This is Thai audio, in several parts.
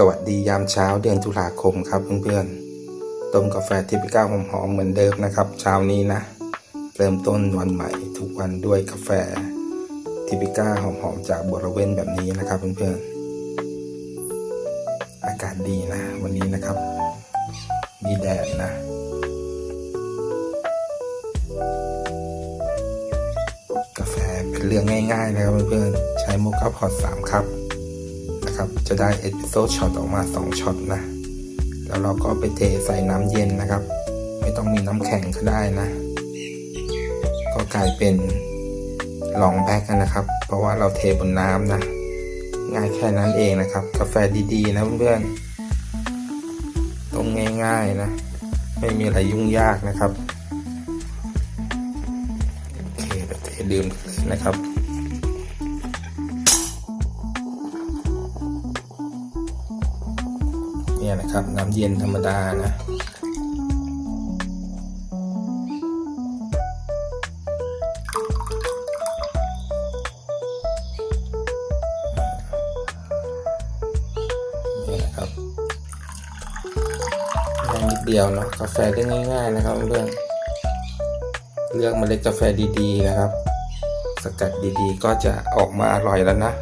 สวัสดียามเช้าเดือนตุลาคมครับเพื่อนๆ ต้มกาแฟทิพิก้าหอมๆเหมือนเดิมนะครับ เช้านี้นะ เริ่มต้นวันใหม่ทุกวันด้วยกาแฟทิพิก้าหอมๆจากบริเวณแบบนี้นะครับเพื่อนๆ อากาศดีนะ วันนี้นะครับ มีแดดนะกาแฟเป็นเรื่องง่ายๆนะครับเพื่อนๆ ใช้โมคาพอตสามคัพ นะครับ จะได้เอสเปรสโซ่ช็อตออกมา 2ช็อตนะ แล้วเราก็ไปเทใส่น้ำเย็นนะครับ ไม่ต้องมีน้ำแข็งก็ได้นะ ก็กลายเป็นลองแบ็กกันนะครับ เพราะว่าเราเทบนน้ำนะง่ายแค่นั้นเองนะครับ กาแฟดีๆ นะเพื่อนๆต้องง่ายๆนะ ไม่มีอะไรยุ่งยากนะครับ โอเคเทดื่มนเลยนะครับ เนี่ยนะครับ น้ำเย็นธรรมดานะนี่นะครับนิดเดียวเนาะกาแฟได้ง่าย ๆ นะครับเพื่อนเลือกเมล็ดกาแฟดีๆนะครับ สกัดดีๆ ก็จะออกมาอร่อยแล้วนะ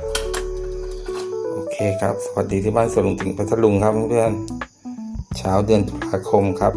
เคครับ สวัสดีที่บ้านสวนลุงติ่งพัทลุงครับเพื่อนๆเช้าเดือนตุลาคมครับ